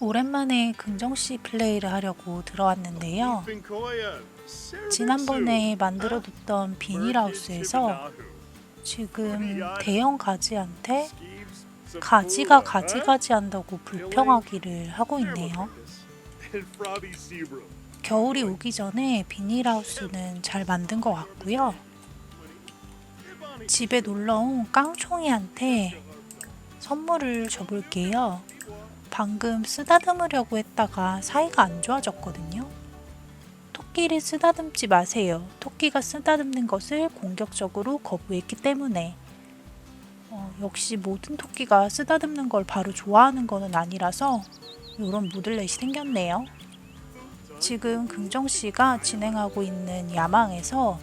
오랜만에 긍정씨 플레이를 하려고 들어왔는데요. 지난번에 만들어뒀던 비닐하우스에서 지금 대형 가지한테 가지가 가지가지 한다고 불평하기를 하고 있네요. 겨울이 오기 전에 비닐하우스는 잘 만든 것 같고요. 집에 놀러온 깡총이한테 선물을 줘볼게요. 방금 쓰다듬으려고 했다가 사이가 안 좋아졌거든요. 토끼를 쓰다듬지 마세요. 토끼가 쓰다듬는 것을 공격적으로 거부했기 때문에. 어, 역시 모든 토끼가 쓰다듬는 걸 바로 좋아하는 거는 아니라서 이런 무들렛이 생겼네요. 지금 긍정 씨가 진행하고 있는 야망에서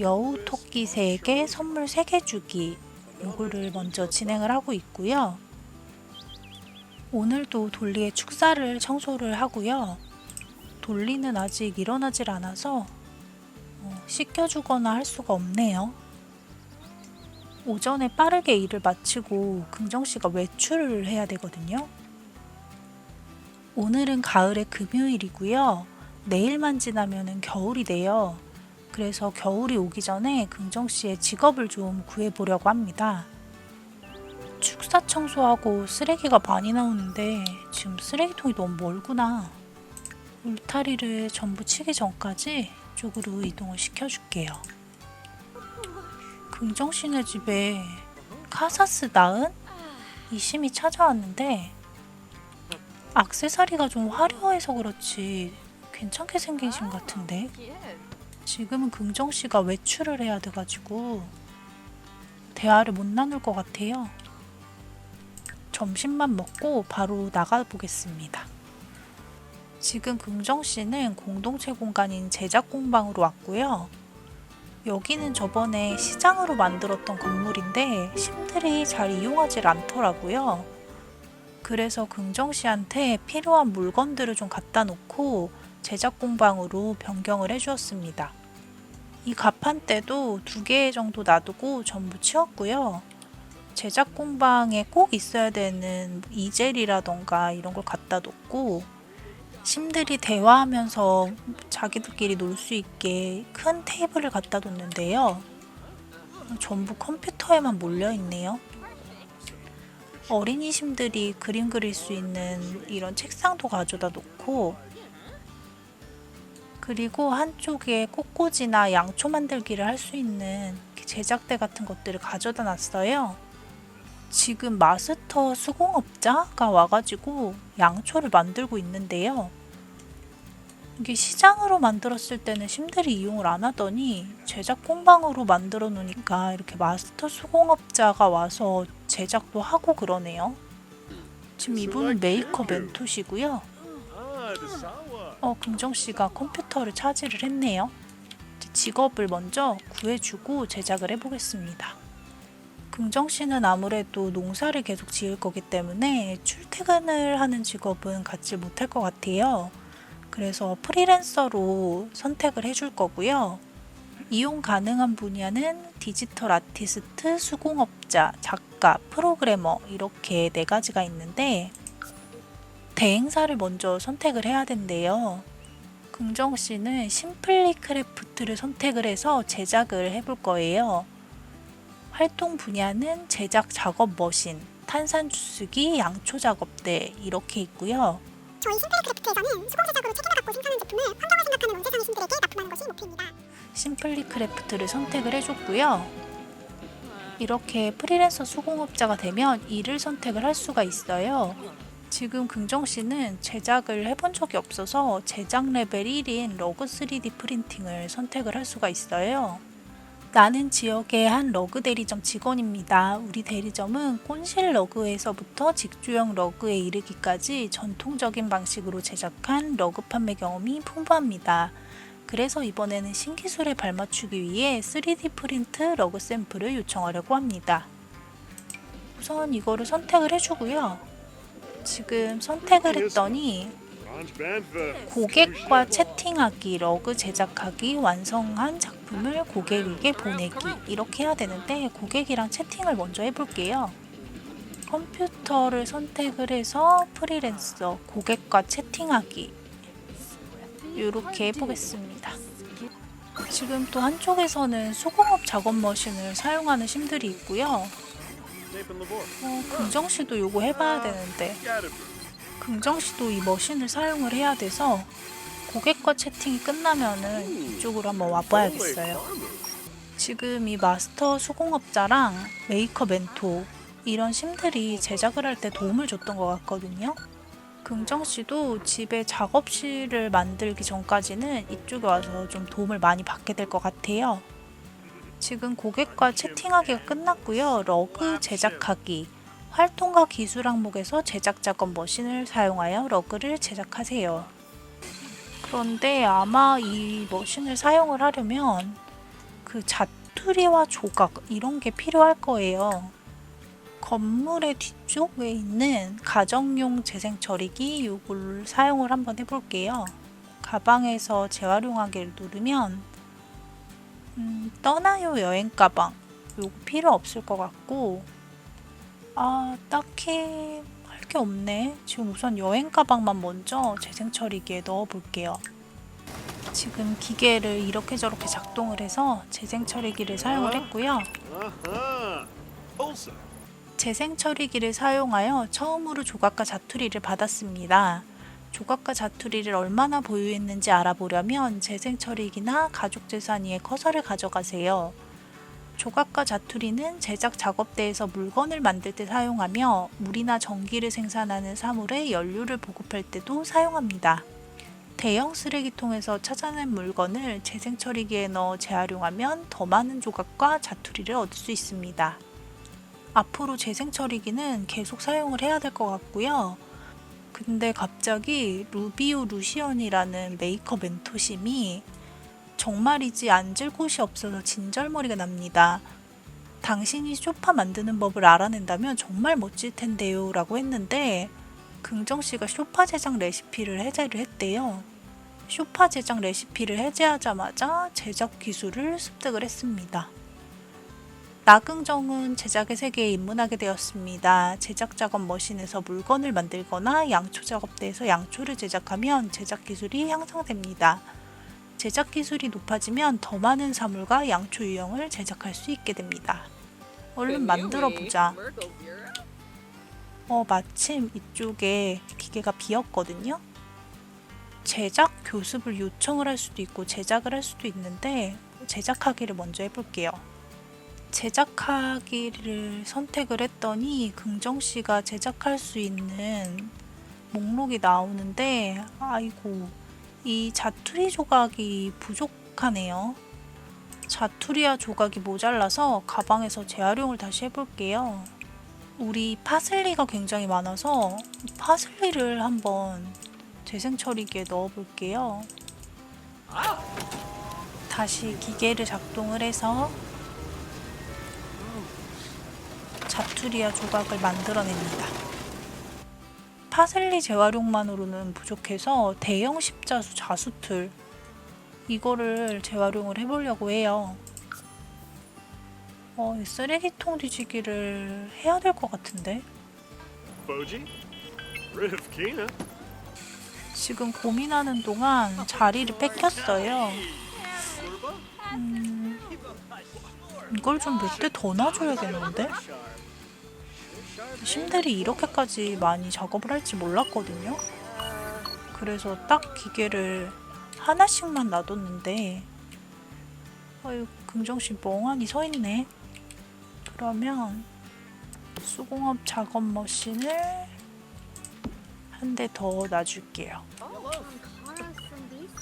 여우 토끼 3개, 선물 3개 주기 요거를 먼저 진행을 하고 있고요. 오늘도 돌리의 축사를 청소를 하고요. 돌리는 아직 일어나질 않아서 어, 씻겨주거나 할 수가 없네요. 오전에 빠르게 일을 마치고 긍정 씨가 외출을 해야 되거든요. 오늘은 가을의 금요일이고요. 내일만 지나면은 겨울이 돼요. 그래서 겨울이 오기 전에 긍정 씨의 직업을 좀 구해보려고 합니다. 축사 청소하고 쓰레기가 많이 나오는데 지금 쓰레기통이 너무 멀구나. 울타리를 전부 치기 전까지 이쪽으로 이동을 시켜줄게요. 긍정 씨네 집에 카사스 나은 이심이 찾아왔는데 악세사리가 좀 화려해서 그렇지 괜찮게 생긴 심 같은데 지금은 긍정 씨가 외출을 해야 돼가지고 대화를 못 나눌 것 같아요. 점심만 먹고 바로 나가 보겠습니다. 지금 긍정 씨는 공동체 공간인 제작 공방으로 왔고요. 여기는 저번에 시장으로 만들었던 건물인데 심들이 잘 이용하지 않더라고요. 그래서 긍정 씨한테 필요한 물건들을 좀 갖다 놓고 제작 공방으로 변경을 해주었습니다. 이 가판대도 두 개 정도 놔두고 전부 치웠고요. 제작 공방에 꼭 있어야 되는 이젤이라던가 이런 걸 갖다 놓고 심들이 대화하면서 자기들끼리 놀 수 있게 큰 테이블을 갖다 뒀는데요. 전부 컴퓨터에만 몰려 있네요. 어린이 심들이 그림 그릴 수 있는 이런 책상도 가져다 놓고 그리고 한쪽에 꽃꽂이나 양초 만들기를 할 수 있는 제작대 같은 것들을 가져다 놨어요. 지금 마스터 수공업자가 와가지고 양초를 만들고 있는데요. 이게 시장으로 만들었을 때는 심들이 이용을 안 하더니 제작 공방으로 만들어 놓으니까 이렇게 마스터 수공업자가 와서 제작도 하고 그러네요. 지금 이분은 메이커 멘토시고요. 어, 긍정 씨가 컴퓨터를 차지를 했네요. 직업을 먼저 구해주고 제작을 해보겠습니다. 긍정 씨는 아무래도 농사를 계속 지을 거기 때문에 출퇴근을 하는 직업은 갖지 못할 것 같아요. 그래서 프리랜서로 선택을 해줄 거고요. 이용 가능한 분야는 디지털 아티스트, 수공업자, 작가, 프로그래머 이렇게 네 가지가 있는데 대행사를 먼저 선택을 해야 된대요. 긍정 씨는 심플리 크래프트를 선택을 해서 제작을 해볼 거예요. 활동 분야는 제작 작업 머신, 탄산 주스기, 양초 작업대 이렇게 있고요. 저희 심플리크래프트에서는 수공 제작으로 책임을 갖고 생산한 제품을 환경을 생각하는 온 세상의 신들에게 납품하는 것이 목표입니다. 심플리 크래프트를 선택을 해줬고요. 이렇게 프리랜서 수공업자가 되면 일을 선택을 할 수가 있어요. 지금 긍정 씨는 제작을 해본 적이 없어서 제작 레벨 1인 러그 3D 프린팅을 선택을 할 수가 있어요. 나는 지역의 한 러그 대리점 직원입니다. 우리 대리점은 꼰실 러그에서부터 직주형 러그에 이르기까지 전통적인 방식으로 제작한 러그 판매 경험이 풍부합니다. 그래서 이번에는 신기술에 발맞추기 위해 3D 프린트 러그 샘플을 요청하려고 합니다. 우선 이거를 선택을 해주고요. 지금 선택을 했더니 고객과 채팅하기, 러그 제작하기, 완성한 작품을 고객에게 보내기 이렇게 해야 되는데 고객이랑 채팅을 먼저 해볼게요. 컴퓨터를 선택을 해서 프리랜서 고객과 채팅하기 이렇게 해보겠습니다. 지금 또 한쪽에서는 수공업 작업 머신을 사용하는 심들이 있고요. 어, 긍정 씨도 요거 해봐야 되는데 긍정 씨도 이 머신을 사용을 해야 돼서 고객과 채팅이 끝나면은 이쪽으로 한번 와봐야겠어요. 지금 이 마스터 수공업자랑 메이커 멘토 이런 심들이 제작을 할 때 도움을 줬던 것 같거든요. 긍정 씨도 집에 작업실을 만들기 전까지는 이쪽에 와서 좀 도움을 많이 받게 될 것 같아요. 지금 고객과 채팅하기가 끝났고요. 러그 제작하기. 활동가 기술 항목에서 제작 작업 머신을 사용하여 러그를 제작하세요. 그런데 아마 이 머신을 사용을 하려면 그 자투리와 조각 이런 게 필요할 거예요. 건물의 뒤쪽에 있는 가정용 재생 처리기 이걸 사용을 한번 해볼게요. 가방에서 재활용하기를 누르면 음, 떠나요 여행 가방 요거 필요 없을 것 같고 아 딱히 할 게 없네. 지금 우선 여행 가방만 먼저 재생 처리기에 넣어 볼게요. 지금 기계를 이렇게 저렇게 작동을 해서 재생 처리기를 사용을 했고요. 재생 처리기를 사용하여 처음으로 조각과 자투리를 받았습니다. 조각과 자투리를 얼마나 보유했는지 알아보려면 재생 처리기나 가족 재산 위에 커서를 가져가세요. 조각과 자투리는 제작 작업대에서 물건을 만들 때 사용하며 물이나 전기를 생산하는 사물에 연료를 보급할 때도 사용합니다. 대형 쓰레기통에서 찾아낸 물건을 재생 처리기에 넣어 재활용하면 더 많은 조각과 자투리를 얻을 수 있습니다. 앞으로 재생 처리기는 계속 사용을 해야 될 것 같고요. 근데 갑자기 루비오 루시언이라는 메이커 멘토심이 정말이지 앉을 곳이 없어서 진절머리가 납니다. 당신이 쇼파 만드는 법을 알아낸다면 정말 멋질 텐데요. 라고 했는데, 긍정 씨가 쇼파 제작 레시피를 해제를 했대요. 쇼파 제작 레시피를 해제하자마자 제작 기술을 습득을 했습니다. 나긍정은 제작의 세계에 입문하게 되었습니다. 제작 작업 머신에서 물건을 만들거나 양초 작업대에서 양초를 제작하면 제작 기술이 향상됩니다. 제작 기술이 높아지면 더 많은 사물과 양초 유형을 제작할 수 있게 됩니다. 얼른 만들어 보자. 어, 마침 이쪽에 기계가 비었거든요. 제작 교습을 요청을 할 수도 있고 제작을 할 수도 있는데 제작하기를 먼저 해볼게요. 제작하기를 선택을 했더니 긍정 씨가 제작할 수 있는 목록이 나오는데 아이고 이 자투리 조각이 부족하네요. 자투리와 조각이 모자라서 가방에서 재활용을 다시 해볼게요. 우리 파슬리가 굉장히 많아서 파슬리를 한번 재생 처리기에 넣어볼게요. 다시 기계를 작동을 해서 자투리와 조각을 만들어냅니다. 파슬리 재활용만으로는 부족해서 대형 십자수 자수틀 이거를 재활용을 해보려고 해요. 어, 이 쓰레기통 뒤지기를 해야 될 것 같은데? 지금 고민하는 동안 자리를 뺏겼어요. 음, 이걸 좀 몇 대 더 놔줘야겠는데? 심들이 이렇게까지 많이 작업을 할지 몰랐거든요. 그래서 딱 기계를 하나씩만 놔뒀는데, 아유, 긍정씨 멍하니 서 있네. 그러면 수공업 작업 머신을 한 대 더 놔줄게요.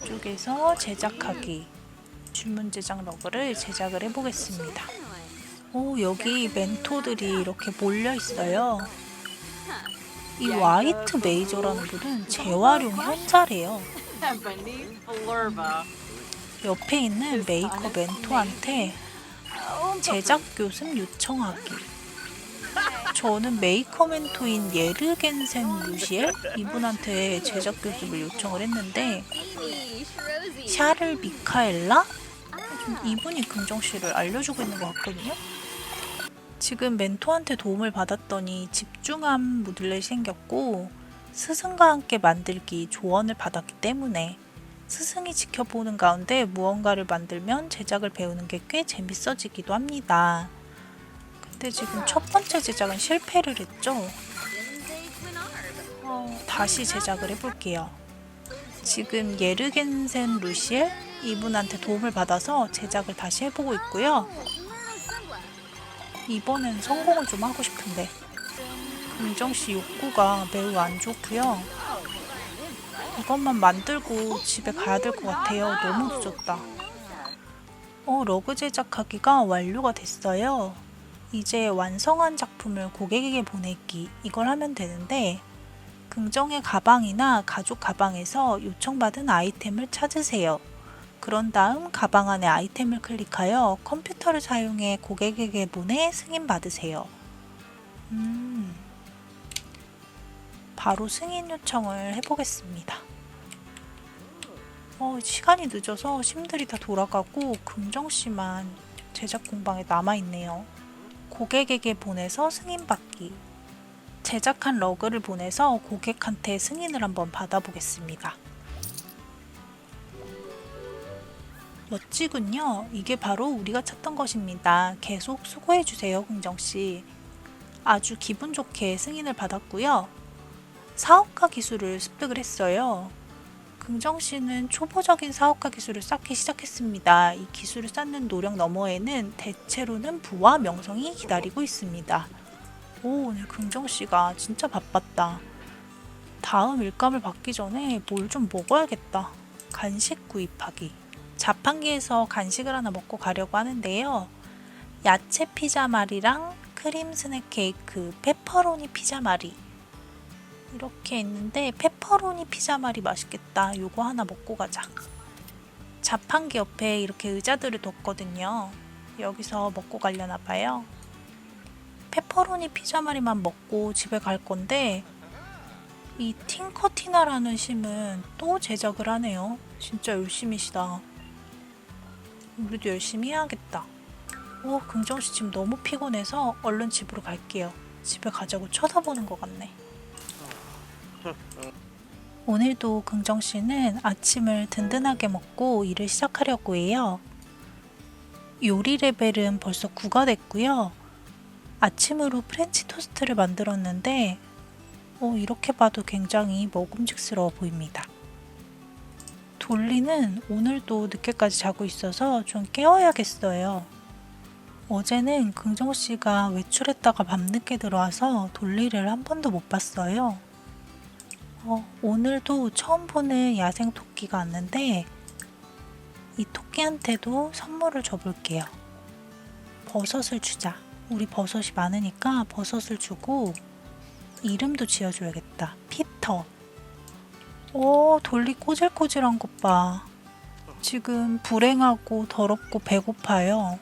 이쪽에서 제작하기 주문 제작 러그를 제작을 해보겠습니다. 오 여기 멘토들이 이렇게 몰려 있어요. 이 와이트 메이저라는 분은 재활용 현자래요. 옆에 있는 메이커 멘토한테 제작 교습 요청하기. 저는 메이커 멘토인 예르겐센 루시엘 이분한테 제작 교습을 요청을 했는데 샤를 미카엘라 좀 이분이 긍정 씨를 알려주고 있는 것 같거든요. 지금 멘토한테 도움을 받았더니 집중함 무들렛이 생겼고 스승과 함께 만들기 조언을 받았기 때문에 스승이 지켜보는 가운데 무언가를 만들면 제작을 배우는 게 꽤 재밌어지기도 합니다. 근데 지금 첫 번째 제작은 실패를 했죠. 어, 다시 제작을 해볼게요. 지금 예르겐센 루시엘 이분한테 도움을 받아서 제작을 다시 해보고 있고요. 이번엔 성공을 좀 하고 싶은데 금정 씨 욕구가 매우 안 좋고요. 이것만 만들고 집에 가야 될 것 같아요. 너무 늦었다. 어, 러그 제작하기가 완료가 됐어요. 이제 완성한 작품을 고객에게 보내기 이걸 하면 되는데 긍정의 가방이나 가죽 가방에서 요청받은 아이템을 찾으세요. 그런 다음 가방 안에 아이템을 클릭하여 컴퓨터를 사용해 고객에게 보내 승인 받으세요. 음, 바로 승인 요청을 해보겠습니다. 어, 시간이 늦어서 심들이 다 돌아가고 긍정 씨만 제작 공방에 남아 있네요. 고객에게 보내서 승인 받기. 제작한 러그를 보내서 고객한테 승인을 한번 받아보겠습니다. 멋지군요. 이게 바로 우리가 찾던 것입니다. 계속 수고해주세요, 긍정씨. 아주 기분 좋게 승인을 받았고요. 사업가 기술을 습득을 했어요. 긍정 씨는 초보적인 사업가 기술을 쌓기 시작했습니다. 이 기술을 쌓는 노력 너머에는 대체로는 부와 명성이 기다리고 있습니다. 오, 오늘 긍정 씨가 진짜 바빴다. 다음 일감을 받기 전에 뭘 좀 먹어야겠다. 간식 구입하기. 자판기에서 간식을 하나 먹고 가려고 하는데요. 야채 피자 말이랑 크림 스낵 케이크, 페퍼로니 피자 말이 이렇게 있는데 페퍼로니 피자 말이 맛있겠다. 요거 하나 먹고 가자. 자판기 옆에 이렇게 의자들을 뒀거든요. 여기서 먹고 가려나 봐요. 페퍼로니 피자 말이만 먹고 집에 갈 건데 이 팅커티나라는 심은 또 제작을 하네요. 진짜 열심히시다. 우리도 열심히 해야겠다. 오, 긍정씨 지금 너무 피곤해서 얼른 집으로 갈게요. 집에 가자고 쳐다보는 것 같네. 오늘도 긍정씨는 아침을 든든하게 먹고 일을 시작하려고 해요. 요리 레벨은 벌써 9가 됐고요. 아침으로 프렌치 토스트를 만들었는데 어, 이렇게 봐도 굉장히 먹음직스러워 보입니다. 돌리는 오늘도 늦게까지 자고 있어서 좀 깨워야겠어요. 어제는 긍정 씨가 외출했다가 밤늦게 들어와서 돌리를 한 번도 못 봤어요. 어, 오늘도 처음 보는 야생 토끼가 왔는데 이 토끼한테도 선물을 줘볼게요. 버섯을 주자. 우리 버섯이 많으니까 버섯을 주고 이름도 지어줘야겠다. 피터. 오, 돌리 꼬질꼬질한 것 봐. 지금 불행하고 더럽고 배고파요.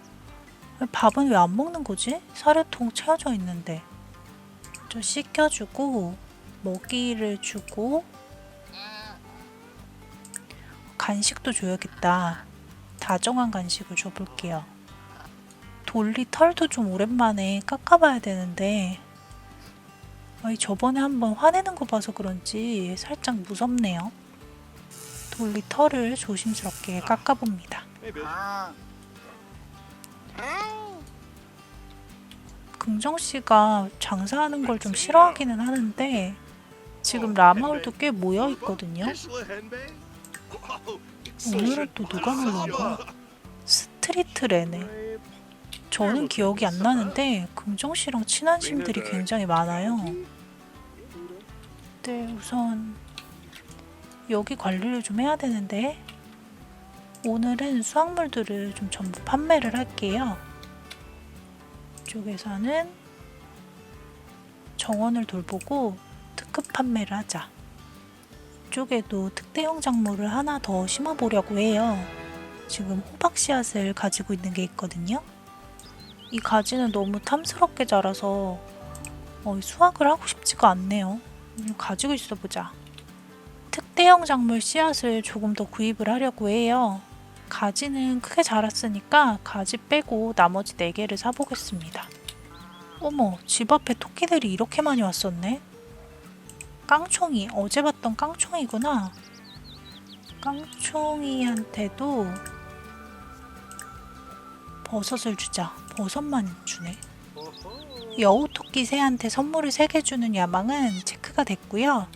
밥은 왜 안 먹는 거지? 사료통 채워져 있는데. 좀 씻겨주고, 먹이를 주고, 간식도 줘야겠다. 다정한 간식을 줘볼게요. 돌리 털도 좀 오랜만에 깎아봐야 되는데, 아이 저번에 한번 화내는 거 봐서 그런지 살짝 무섭네요. 돌리 털을 조심스럽게 깎아봅니다. Hey, bitch. 긍정 씨가 장사하는 걸 좀 싫어하기는 하는데 지금 라마울도 꽤 모여 있거든요. Oh, 오늘은 또 누가 놀러온 거야? 스트리트 레네. 저는 기억이 안 나는데 긍정 씨랑 친한 심들이 굉장히 많아요. 네, 우선 여기 관리를 좀 해야 되는데 오늘은 수확물들을 좀 전부 판매를 할게요. 이쪽에서는 정원을 돌보고 특급 판매를 하자. 이쪽에도 특대형 작물을 하나 더 심어보려고 해요. 지금 호박 씨앗을 가지고 있는 게 있거든요. 이 가지는 너무 탐스럽게 자라서 어, 수확을 하고 싶지가 않네요. 음, 가지고 있어 보자. 특대형 작물 씨앗을 조금 더 구입을 하려고 해요. 가지는 크게 자랐으니까 가지 빼고 나머지 4개를 사보겠습니다. 어머, 집 앞에 토끼들이 이렇게 많이 왔었네. 깡총이, 어제 봤던 깡총이구나. 깡총이한테도 버섯을 주자. 버섯만 주네. 여우 토끼 새한테 선물을 3개 주는 야망은 체크가 됐고요.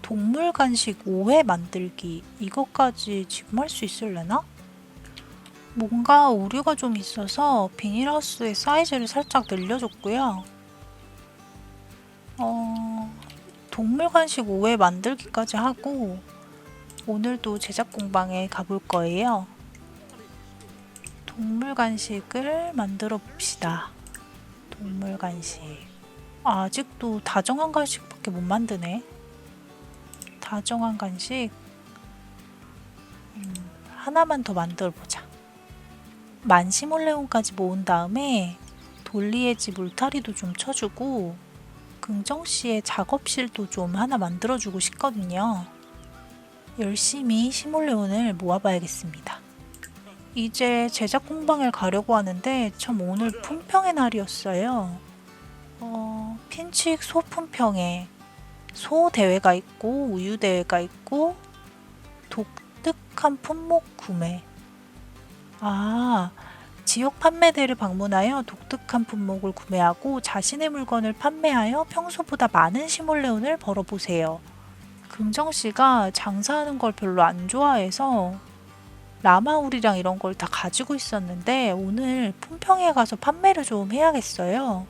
동물 간식 5회 만들기. 이것까지 지금 할 수 있을려나? 뭔가 오류가 좀 있어서 비닐하우스의 사이즈를 살짝 늘려줬고요. 어, 동물 간식 5회 만들기까지 하고 오늘도 제작 공방에 가볼 거예요. 동물 간식을 만들어 봅시다. 동물 간식. 아직도 다정한 간식밖에 못 만드네. 다정한 간식. 음, 하나만 더 만들어 보자. 만시몰레온까지 모은 다음에 돌리의 집 울타리도 좀 쳐주고 긍정 씨의 작업실도 좀 하나 만들어주고 싶거든요. 열심히 시몰레온을 모아봐야겠습니다. 이제 제작 공방을 가려고 하는데 참 오늘 품평의 날이었어요. 어, 핀칙 소 품평회 소 대회가 있고 우유 대회가 있고 독특한 품목 구매 아 지역 판매대를 방문하여 독특한 품목을 구매하고 자신의 물건을 판매하여 평소보다 많은 시몰레온을 벌어보세요. 긍정 씨가 장사하는 걸 별로 안 좋아해서 라마울이랑 이런 걸 다 가지고 있었는데 오늘 품평에 가서 판매를 좀 해야겠어요.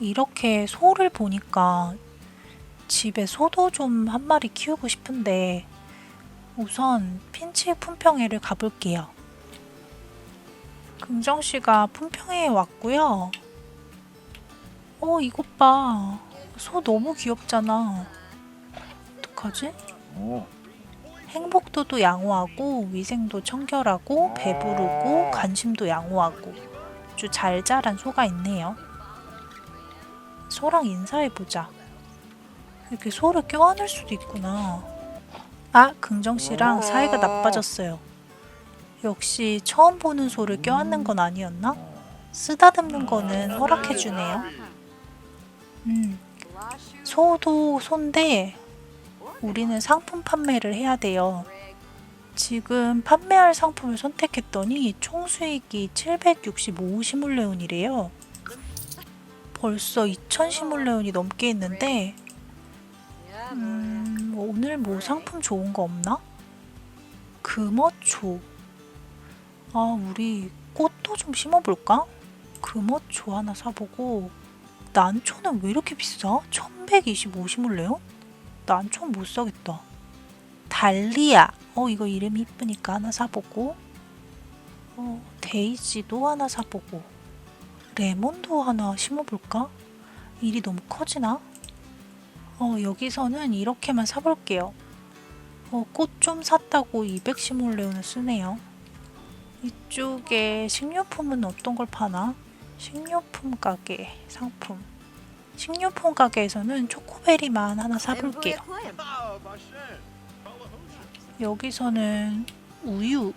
이렇게 소를 보니까 집에 소도 좀 한 마리 키우고 싶은데 우선 핀치 품평회를 가볼게요. 긍정 씨가 품평회에 왔고요. 어 이것 봐. 소 너무 귀엽잖아. 어떡하지? 행복도도 양호하고 위생도 청결하고 배부르고 관심도 양호하고 아주 잘 자란 소가 있네요. 소랑 인사해보자. 이렇게 소를 껴안을 수도 있구나. 아, 긍정 씨랑 사이가 나빠졌어요. 역시 처음 보는 소를 껴안는 건 아니었나? 쓰다듬는 거는 허락해주네요. 음, 소도 소인데 우리는 상품 판매를 해야 돼요. 지금 판매할 상품을 선택했더니 총 수익이 765 시몰레온이래요. 벌써 2000 시몰레온이 넘게 있는데 음, 오늘 뭐 상품 좋은 거 없나? 금어초. 아, 우리 꽃도 좀 심어볼까? 금어초 하나 사보고 난초는 왜 이렇게 비싸? 1125 시몰레온? 난좀 못 사겠다. 달리아. 어, 이거 이름이 이쁘니까 하나 사보고. 어, 데이지도 하나 사보고. 레몬도 하나 심어볼까? 일이 너무 커지나? 어, 여기서는 이렇게만 사볼게요. 어, 꽃 좀 샀다고 200 시몰레온을 쓰네요. 이쪽에 식료품은 어떤 걸 파나? 식료품 가게 상품. 식료품 가게에서는 초코베리만 하나 사볼게요. 여기서는 우유,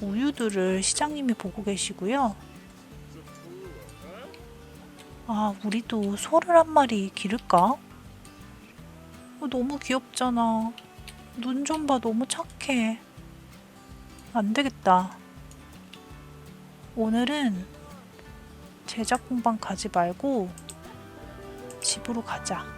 우유들을 시장님이 보고 계시고요. 아, 우리도 소를 한 마리 기를까? 어, 너무 귀엽잖아. 눈 좀 봐, 너무 착해. 안 되겠다. 오늘은 제작 공방 가지 말고 집으로 가자.